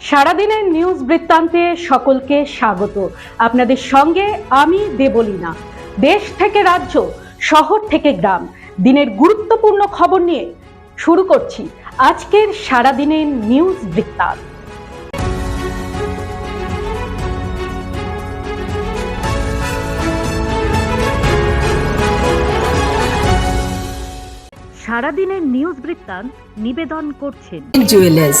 সারাদিনের নিউজ বৃত্তান্তে সকলকে স্বাগত। আপনাদের সঙ্গে আমি দেবলীনা। দেশ থেকে রাজ্য, শহর থেকে গ্রাম। দিনের গুরুত্বপূর্ণ খবর নিয়ে শুরু করছি আজকের সারাদিনের নিউজ বৃত্তান্ত। সারাদিনের নিউজ বৃত্তান্ত নিবেদন করছেন। জুয়েলার্স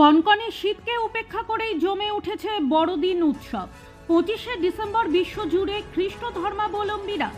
কনকনে শীতকে উপেক্ষা করেই জমে উঠেছে বড়দিন উৎসব। পঁচিশে ডিসেম্বর বিশ্বজুড়ে খ্রিস্ট ধর্মাবলম্বীরা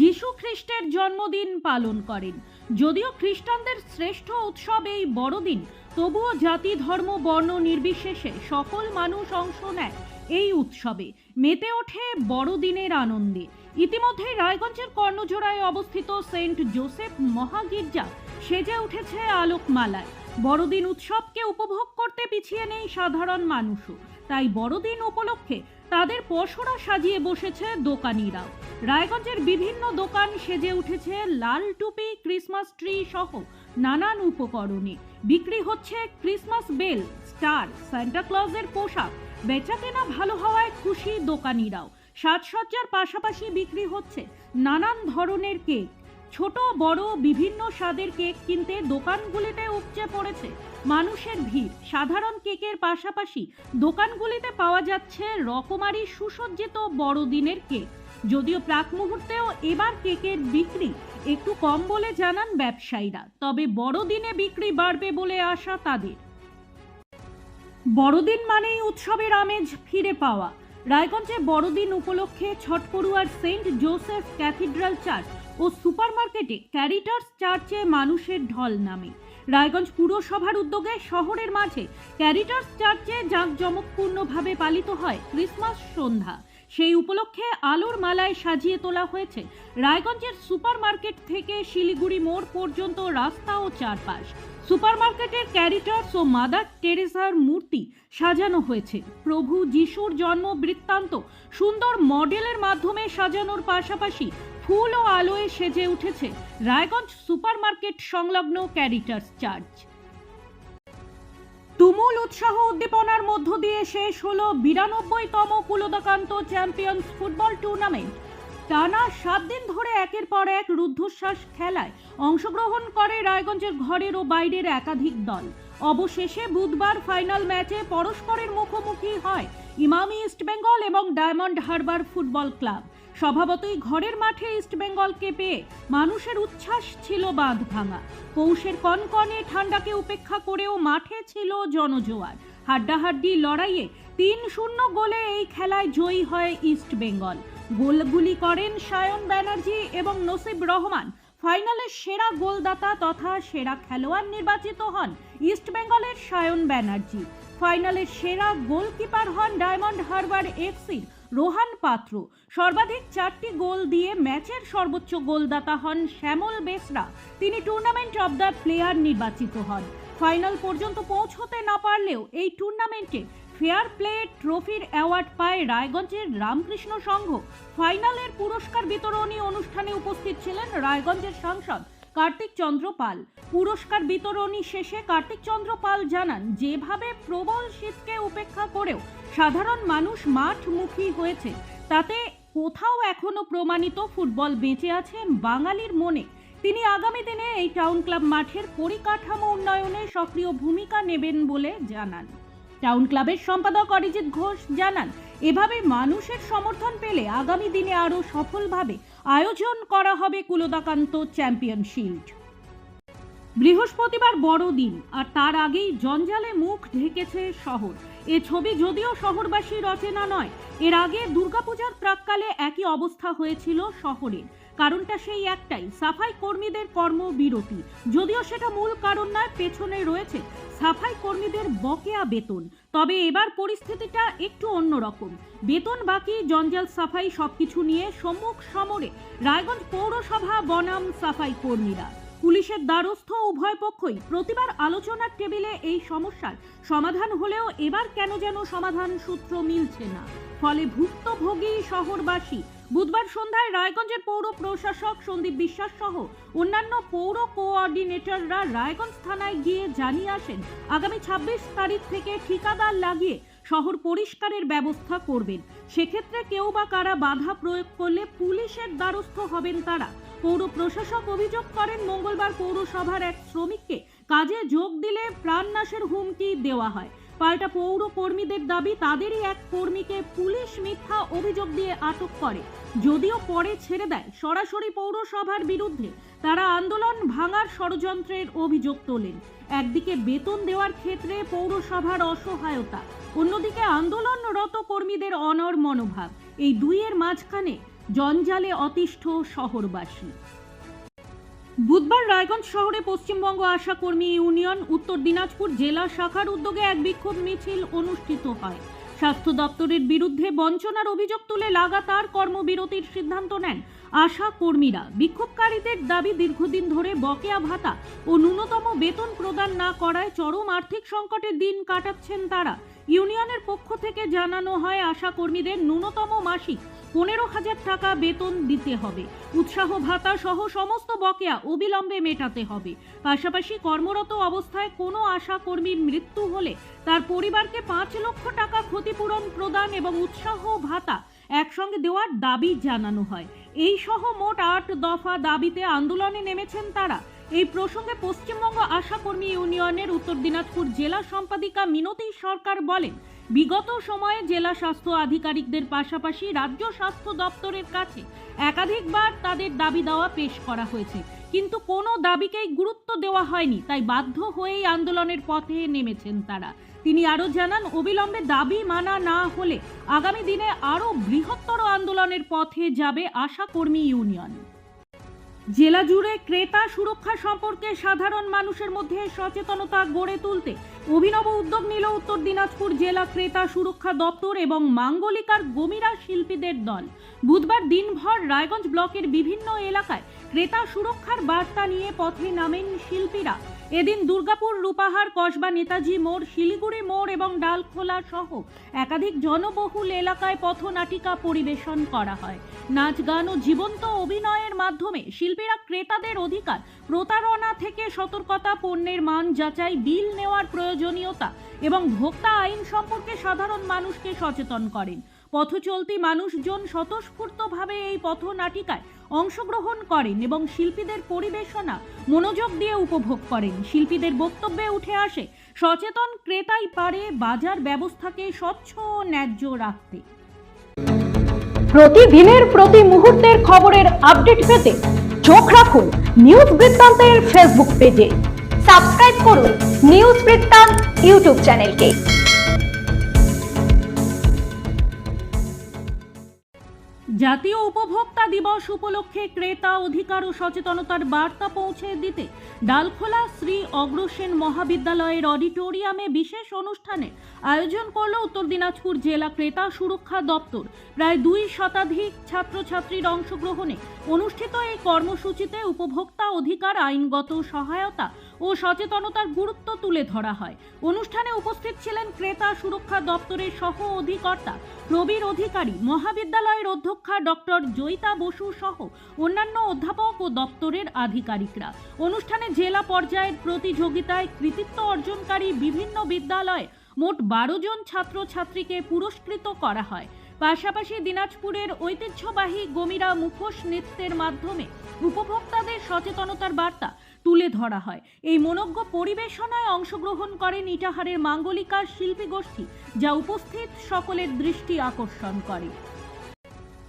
যিশু খ্রিস্টের জন্মদিন পালন করেন। যদিও খ্রিস্টানদের শ্রেষ্ঠ উৎসব এই বড়দিন, তবুও জাতি, ধর্ম, বর্ণ নির্বিশেষে সকল মানুষ অংশ নেয় এই উৎসবে। মেতে ওঠে বড়দিনের আনন্দে। ইতিমধ্যে রায়গঞ্জের কর্ণজোড়ায় অবস্থিত সেন্ট জোসেফ মহাগির্জা সেজে উঠেছে আলোকমালায়। বড়দিন উৎসবকে উপভোগ করতে পিছিয়ে নেই সাধারণ মানুষও। তাই বড়দিন উপলক্ষে তাদের পসরা সাজিয়ে বসেছে দোকানিরাও। রায়গঞ্জের বিভিন্ন দোকান সেজে উঠেছে লাল টুপি, ক্রিসমাস ট্রি সহ নানান উপকরণে। বিক্রি হচ্ছে ক্রিসমাস বেল, স্টার, সান্টা ক্লজের পোশাক। বেচাকেনা ভালো হওয়ায় খুশি দোকানিরাও। সাজসজ্জার পাশাপাশি বিক্রি হচ্ছে নানান ধরনের কেক। ছোট, বড়, বিভিন্ন স্বাদের কেক কিনতে দোকানগুলিতে উপচে পড়েছে। মানুষের ভিড়। সাধারণ কেকের পাশাপাশি দোকানগুলিতে পাওয়া যাচ্ছে রকমারি সুসজ্জিত বড়দিনের কেক। যদিও প্রাক মুহূর্তেও এবার কেকের বিক্রি একটু কম বলে জানান ব্যবসায়ীরা, তবে বড়দিনে বিক্রি বাড়বে বলে আশা তাদের। বড়দিন মানেই উৎসবের আমেজ ফিরে পাওয়া। রায়গঞ্জে বড়দিন উপলক্ষে ছটপড়ুয়ার সেন্ট জোসেফ ক্যাথিড্রাল চার্চ ও সুপারমার্কেটে ক্যারিটার্স চার্চে মানুষের ঢল নামে। রায়গঞ্জ পুরসভার উদ্যোগে শহরের মাঝে ক্যারিটার্স চার্চে জাঁকজমকপূর্ণভাবে পালিত হয় ক্রিসমাস সন্ধ্যা। সেই উপলক্ষে আলোর মালায় সাজিয়ে তোলা হয়েছে রায়গঞ্জের সুপারমার্কেট থেকে শিলিগুড়ি মোড় পর্যন্ত রাস্তা ও চারপাশ। সুপারমার্কেটের ক্যারিটার্স ও মাদার টেরেসার মূর্তি সাজানো হয়েছে। প্রভু যিশুর জন্ম বৃত্তান্ত সুন্দর মডেলের মাধ্যমে সাজানোর পাশাপাশি ফুল ও আলোয় সেজে উঠেছে রায়গঞ্জ সুপারমার্কেট সংলগ্ন ক্যারিটার্স চার্চ। তুমুল উৎসাহ উদ্দীপনার মধ্য দিয়ে শেষ হলো বিরানব্বইতম কুলদাকান্ত চ্যাম্পিয়ন্স ফুটবল টুর্নামেন্ট। টানা সাত দিন ধরে একের পর এক রুদ্ধশ্বাস খেলায় অংশগ্রহণ করে রায়গঞ্জের ঘরের ও বাইরের একাধিক দল। অবশেষে বুধবার ফাইনাল ম্যাচে পরস্পরের মুখোমুখি হয় ইমামি ইস্টবেঙ্গল এবং ডায়মন্ড হারবার ফুটবল ক্লাব। স্বভাবতই ঘরের মাঠে ইস্টবেঙ্গলকে পেয়ে মানুষের উচ্ছ্বাস ছিল বাঁধ ভাঙা। পৌষের কনকনে ঠান্ডাকে উপেক্ষা করেও মাঠে ছিল জনজোয়ার। হাড্ডাহাড্ডি লড়াইয়ে তিন শূন্য গোলে এই খেলায় জয়ী হয় ইস্ট বেঙ্গল। গোলগুলি করেন সায়ন ব্যানার্জি এবং নসিব রহমান। ফাইনালের সেরা গোলদাতা তথা সেরা খেলোয়াড় নির্বাচিত হন ইস্ট বেঙ্গলের সায়ন ব্যানার্জি। ফাইনালের সেরা গোলকিপার হন ডায়মন্ড হারবার এফসির রোহান পাত্র। সর্বাধিক চারটি গোল দিয়ে ম্যাচের সর্বোচ্চ গোলদাতা হন শ্যামল বেসরা। তিনি টুর্নামেন্ট অব দ্য প্লেয়ার নির্বাচিত হন। ফাইনাল পর্যন্ত পৌঁছতে না পারলেও এই টুর্নামেন্টে ফেয়ার প্লে ট্রফির অ্যাওয়ার্ড পায় রায়গঞ্জের রামকৃষ্ণ সংঘ। ফাইনালের পুরস্কার বিতরণী অনুষ্ঠানে উপস্থিত ছিলেন রায়গঞ্জের সাংসদ কার্তিক চন্দ্র পাল। পুরস্কার বিতরণী শেষে কার্তিক চন্দ্র পাল জানান, যেভাবে প্রবল শীতকে উপেক্ষা করেও সাধারণ মানুষ মাঠমুখী হয়েছে, তাতে কোথাও এখনও প্রমাণিত ফুটবল বেঁচে আছে বাঙালির মনে। তিনি আগামী দিনে এই টাউন ক্লাব মাঠের পরিকাঠামো উন্নয়নে সক্রিয় ভূমিকা নেবেন বলে জানান। টাউন ক্লাবের সম্পাদক অরিজিৎ ঘোষ জানান, এভাবে মানুষের সমর্থন পেলে আগামী দিনে আরও সফলভাবে আয়োজন করা হবে কুলদাকান্ত চ্যাম্পিয়ন শিল্ড। বৃহস্পতিবার বড়দিন, আর তার আগেই জঞ্জালে মুখ ঢেকেছে শহর। এ ছবি যদিও শহরবাসীর রচনা নয়, এর আগে দুর্গাপূজার প্রাককালে একই অবস্থা হয়েছিল শহরের। কারণটা সেই একটাই, সাফাই কর্মীদের কর্মবিরতি। যদিও সেটা মূল কারণ নয়, পেছনে রয়েছে সাফাই কর্মীদের বকেয়া বেতন। তবে এবার পরিস্থিতিটা একটু অন্যরকম। বেতন বাকি, জঞ্জাল সাফাই সবকিছু নিয়ে সম্মুখ সমরে রায়গঞ্জ পৌরসভা বনাম সাফাই কর্মীরা। পুলিশের দ্বারস্থ উভয় পক্ষই প্রতিবার আলোচনার টেবিলে এই সমস্যার সমাধান হলেও এবার কেন যেন সমাধান সূত্র মিলছে না। ফলে ভুক্তভোগী শহরবাসী বুধবার সন্ধ্যায় রায়গঞ্জের পৌর প্রশাসক সন্দীপ বিশ্বাস সহ অন্যান্য পৌর কোঅর্ডিনেটররা রায়গঞ্জ থানায় গিয়ে জানিয়ে আসেন, আগামী ছাব্বিশ তারিখ থেকে ঠিকাদার লাগিয়ে শহর পরিষ্কারের ব্যবস্থা করবেন। সেক্ষেত্রে কেউ বা কারা বাধা প্রয়োগ করলে পুলিশের দ্বারস্থ হবেন তারা। পৌর প্রশাসক অভিযোগ করেন, মঙ্গলবার পৌরসভার এক শ্রমিককে কাজে যোগ দিলে প্রাণনাশের হুমকি দেওয়া হয়। পাল্টা পৌর কর্মীদের দাবি, তাদেরই এক কর্মীকে পুলিশ মিথ্যা অভিযোগ দিয়ে আটক করে। যদিও পরে ছেড়ে দেয়, সরাসরি পৌরসভার বিরুদ্ধে তারা আন্দোলন ভাঙার ষড়যন্ত্রের অভিযোগ তোলেন। একদিকে বেতন দেওয়ার ক্ষেত্রে পৌরসভার অসহায়তা, অন্যদিকে আন্দোলনরত কর্মীদের অনর মনোভাব। এই দুইয়ের মাঝখানে জঞ্জালে অতিষ্ঠ শহরবাসী। বুধবার রায়গঞ্জ শহরে পশ্চিমবঙ্গ আশা কর্মী ইউনিয়ন, উত্তর দিনাজপুর জেলা শাখার উদ্যোগে এক বিক্ষোভ মিছিল অনুষ্ঠিত হয়। স্বাস্থ্য দপ্তরের বিরুদ্ধে বঞ্চনার অভিযোগ তুলে লাগাতার কর্মবিরতির সিদ্ধান্ত নেন আশা কর্মীরা। বিক্ষোভকারীদের দাবি, দীর্ঘদিন ধরে বকেয়া ভাতা ও ন্যূনতম বেতন প্রদান না করায় চরম আর্থিক সংকটের দিন কাটাচ্ছেন তারা। ইউনিয়নের পক্ষ থেকে জানানো হয়, আশা কর্মীদের ন্যূনতম মাসিক পনেরো হাজার টাকা বেতন দিতে হবে। উৎসাহ ভাতা সহ সমস্ত বকেয়া অবিলম্বে মেটাতে হবে। পাশাপাশি কর্মরত অবস্থায় কোনো আশা কর্মীর মৃত্যু হলে তার পরিবারকে পাঁচ লক্ষ টাকা ক্ষতিপূরণ প্রদান এবং উৎসাহ ভাতা একসঙ্গে দেওয়ার দাবি জানানো হয়। এই সহ মোট আট দফা দাবিতে আন্দোলনে নেমেছেন তারা। এই প্রসঙ্গে পশ্চিমবঙ্গ আশা কর্মী ইউনিয়নের উত্তর দিনাজপুর জেলা সম্পাদিকা মিনতি সরকার বলেন বিগত সময়ে জেলা স্বাস্থ্য আধিকারিকদের পাশাপাশি রাজ্য স্বাস্থ্য দপ্তরের কাছে একাধিকবার তাদের দাবি দেওয়া পেশ করা হয়েছে। কিন্তু কোনো দাবিকেই গুরুত্ব দেওয়া হয়নি, তাই বাধ্য হয়েই আন্দোলনের পথে নেমেছেন তারা। তিনি আরও জানান, অবিলম্বে দাবি মানা না হলে আগামী দিনে আরও বৃহত্তর আন্দোলনের পথে যাবে আশা কর্মী ইউনিয়ন। জেলা জুড়ে ক্রেতা সুরক্ষা সম্পর্কে সাধারণ মানুষের মধ্যে সচেতনতা গড়ে তুলতে অভিনব উদ্যোগ নিল উত্তর দিনাজপুর জেলা ক্রেতা সুরক্ষা দপ্তর এবং মাঙ্গলিকার গমিরা শিল্পীদের দল। বুধবার দিনভর রায়গঞ্জ ব্লকের বিভিন্ন এলাকায় ক্রেতা সুরক্ষার বার্তা নিয়ে পথে নামেন শিল্পীরা। এদিন দুর্গাপুর রূপাহার কসবা নেতাজি মোড়, শিলিগুড়ি মোড় এবং ডালখোলা সহ একাধিক জনবহুল এলাকায় পথনাটিকা পরিবেশন করা হয়। নাচ, গান ও জীবন্ত অভিনয়ের মাধ্যমে শিল্পীরা ক্রেতাদের অধিকার, প্রতারণা থেকে সতর্কতা, পণ্যের মান যাচাই, বিল নেওয়ার প্রয়োজনীয়তা এবং ভোক্তা আইন সম্পর্কে সাধারণ মানুষকে সচেতন করেন। পথচলতি মানুষজন স্বতঃস্ফূর্তভাবে এই পথনাটিকায় অংশগ্রহণ করেন এবং শিল্পীদের পরিবেশনা, মনোযোগ দিয়ে উপভোগ করেন। শিল্পীদের বক্তব্যে উঠে আসে, সচেতন ক্রেতাই পারে বাজার ব্যবস্থাকে স্বচ্ছ ও ন্যায্য রাখতে। প্রতিদিনের প্রতি মুহূর্তের খবরের আপডেট পেতে চোখ রাখুন নিউজ বৃত্তান্তের ফেসবুক পেজে। সাবস্ক্রাইব করুন নিউজ বৃত্তান্ত ইউটিউব চ্যানেলকে। জাতীয় উপভোক্তা দিবস উপলক্ষে ক্রেতা অধিকার ও সচেতনতার বার্তা পৌঁছে দিতে ডালখোলা শ্রী অগ্রসেন মহাবিদ্যালয়ের অডিটোরিয়ামে বিশেষ অনুষ্ঠানে আয়োজন করল উত্তর দিনাজপুর জেলা ক্রেতা সুরক্ষা দপ্তর। প্রায় দুই শতাধিক ছাত্রছাত্রীর অংশগ্রহণে অনুষ্ঠিত এই কর্মসূচিতে উপভোক্তা অধিকার, আইনগত সহায়তা ও সচেতনতার গুরুত্ব তুলে ধরা হয়। অনুষ্ঠানে উপস্থিত ছিলেন ক্রেতা সুরক্ষা দপ্তরের সহ অধিকর্তা, প্রবীর অধিকারী, মহাবিদ্যালয়ের অধ্যক্ষা ডক্টর জয়িতা বসু সহ অন্যান্য অধ্যাপক ও দপ্তরের আধিকারিকরা। অনুষ্ঠানে জেলা পর্যায়ের প্রতিযোগিতায় কৃতিত্ব অর্জনকারী বিভিন্ন বিদ্যালয়ে মোট বারো জন ছাত্রছাত্রীকে পুরস্কৃত করা হয়। পাশাপাশি দিনাজপুরের ঐতিহ্যবাহী গমিরা মুখোশ নৃত্যের মাধ্যমে উপভোক্তাদের সচেতনতার বার্তা তুলে ধরা হয়। এই মনজ্ঞ পরিবেশনায় অংশগ্রহণ করেন ইটাহারের মাঙ্গলিকার শিল্পী গোষ্ঠী, যা উপস্থিত সকলের দৃষ্টি আকর্ষণ করে।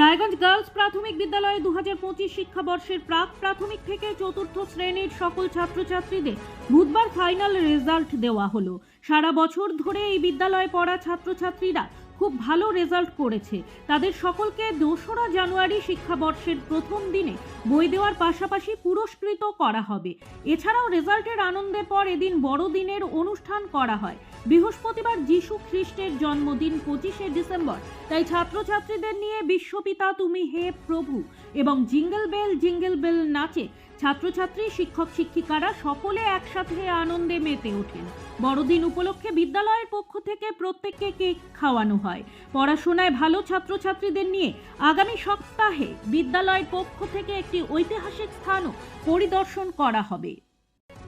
রায়গঞ্জ গার্লস প্রাথমিক বিদ্যালয়ে দু হাজার পঁচিশ শিক্ষাবর্ষের প্রাক প্রাথমিক থেকে চতুর্থ শ্রেণির সকল ছাত্রছাত্রীদের বুধবার ফাইনাল রেজাল্ট দেওয়া হলো। সারা বছর ধরে এই বিদ্যালয়ে পড়া ছাত্রছাত্রীরা খুব ভালো রেজাল্ট করেছে। তাদের সকলকে দোসরা জানুয়ারি শিক্ষাবর্ষের প্রথম দিনে বই দেওয়ার পাশাপাশি পুরস্কৃত করা হবে। এছাড়াও রেজাল্টের আনন্দের পর এদিন বড়দিনের অনুষ্ঠান করা হয়। বৃহস্পতিবার যিশু খ্রিস্টের জন্মদিন পঁচিশে ডিসেম্বর। তাই ছাত্রছাত্রীদের নিয়ে বিশ্বপিতা তুমি হে প্রভু এবং জিঙ্গল বেল জিঙ্গল বেল নাচে ছাত্রছাত্রী, শিক্ষক, শিক্ষিকারা সকলে একসাথে আনন্দে মেতে ওঠেন। বড়দিন উপলক্ষে বিদ্যালয়ের পক্ষ থেকে প্রত্যেককে কেক খাওয়ানো হয়। পড়াশোনায় ভালো ছাত্রছাত্রীদের নিয়ে আগামী সপ্তাহে বিদ্যালয়ের পক্ষ থেকে একটি ঐতিহাসিক স্থানও পরিদর্শন করা হবে।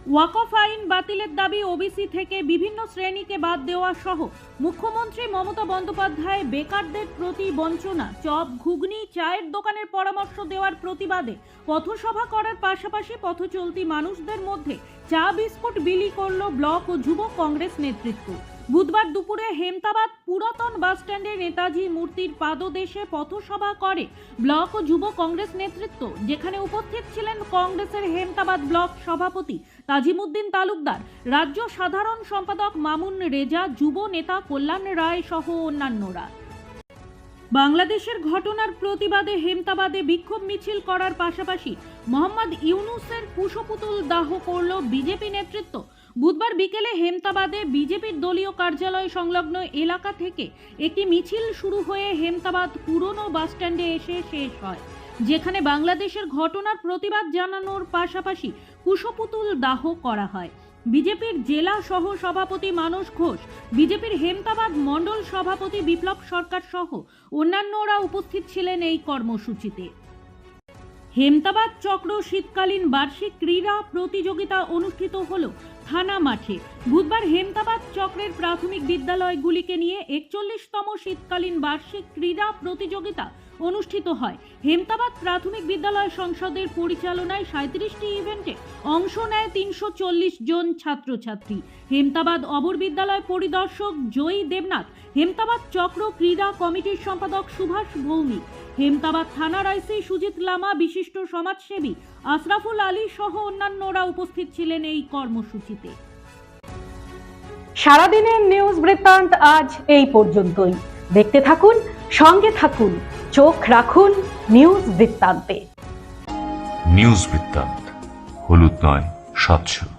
ওয়াকফ আইন বাতিলের দাবি ওবিসি থেকে বিভিন্ন শ্রেণীকে বাদ দেওয়া সহ মুখ্যমন্ত্রী মমতা বন্দ্যোপাধ্যায় বেকারদের প্রতি বঞ্চনা, চপ, ঘুগনি, চায়ের দোকানের পরামর্শ দেওয়ার প্রতিবাদে পথসভা করার পাশাপাশি পথ চলতি মানুষদের মধ্যে চা বিস্কুট বিলি করল ব্লক ও যুব কংগ্রেস নেতৃত্ব। বুধবার দুপুরে হেমতাবাদ পুরাতন বাসস্ট্যান্ডে নেতাজি মূর্তির পাদদেশে পথসভা করে ব্লক ও যুব কংগ্রেস নেতৃত্ব, যেখানে উপস্থিত ছিলেন কংগ্রেসের হেমতাবাদ ব্লক সভাপতি তাজিমুদ্দিন তালুকদার, রাজ্য সাধারণ সম্পাদক মামুন রেজা, যুব নেতা কল্যাণ রায় সহ অন্যান্যরা। বাংলাদেশের ঘটনার প্রতিবাদে হেমতাবাদে বিক্ষোভ মিছিল করার পাশাপাশি মোহাম্মদ ইউনুসের কুশপুতুল দাহ করল বিজেপি নেতৃত্ব। বুধবার বিকেলে হেমতাবাদে বিজেপির দলীয় কার্যালয় সংলগ্ন এলাকা থেকে একটি মিছিল শুরু হয়ে হেমতাবাদ পুরনো বাসস্ট্যান্ডে এসে শেষ হয়, যেখানে বাংলাদেশের ঘটনার প্রতিবাদ জানানোর পাশাপাশি কুশপুতুল দাহ করা হয়। বিজেপির জেলা সহ সভাপতি মানস ঘোষ, বিজেপির হেমতাবাদ মণ্ডল সভাপতি বিপ্লব সরকার সহ অন্যান্যরা উপস্থিত ছিলেন এই কর্মসূচিতে। হেমতাবাদ চক্র শীতকালীন বার্ষিক ক্রীড়া প্রতিযোগিতা অনুষ্ঠিত হল থানা মাঠে বুধবার হেমতাবাদ চক্রের প্রাথমিক বিদ্যালয়গুলিকে নিয়ে একচল্লিশতম শীতকালীন বার্ষিক ক্রীড়া প্রতিযোগিতা অনুষ্ঠিত হয়। হেমতাবাদ প্রাথমিক বিদ্যালয় সংসদের পরিচালনায় সাঁত্রিশটি ইভেন্টে অংশ নেয় তিনশো চল্লিশ জন ছাত্রছাত্রী। হেমতাবাদ অবর বিদ্যালয় পরিদর্শক জয়ী দেবনাথ, হেমতাবাদ চক্র ক্রীড়া কমিটির সম্পাদক সুভাষ ভৌমিক, হেমতাবাদ থানার আইসি সুজিত লামা, বিশিষ্ট সমাজসেবী আশরাফুল আলী সহ অন্যান্যরা উপস্থিত ছিলেন এই কর্মসূচিতে। সারাদিনের নিউজ বৃত্তান্ত আজ এই পর্যন্তই। দেখতে থাকুন, সঙ্গে থাকুন। চোখ রাখুন নিউজ বৃত্তান্তে। নিউজ বৃত্তান্ত হলুদ নয় স্বচ্ছ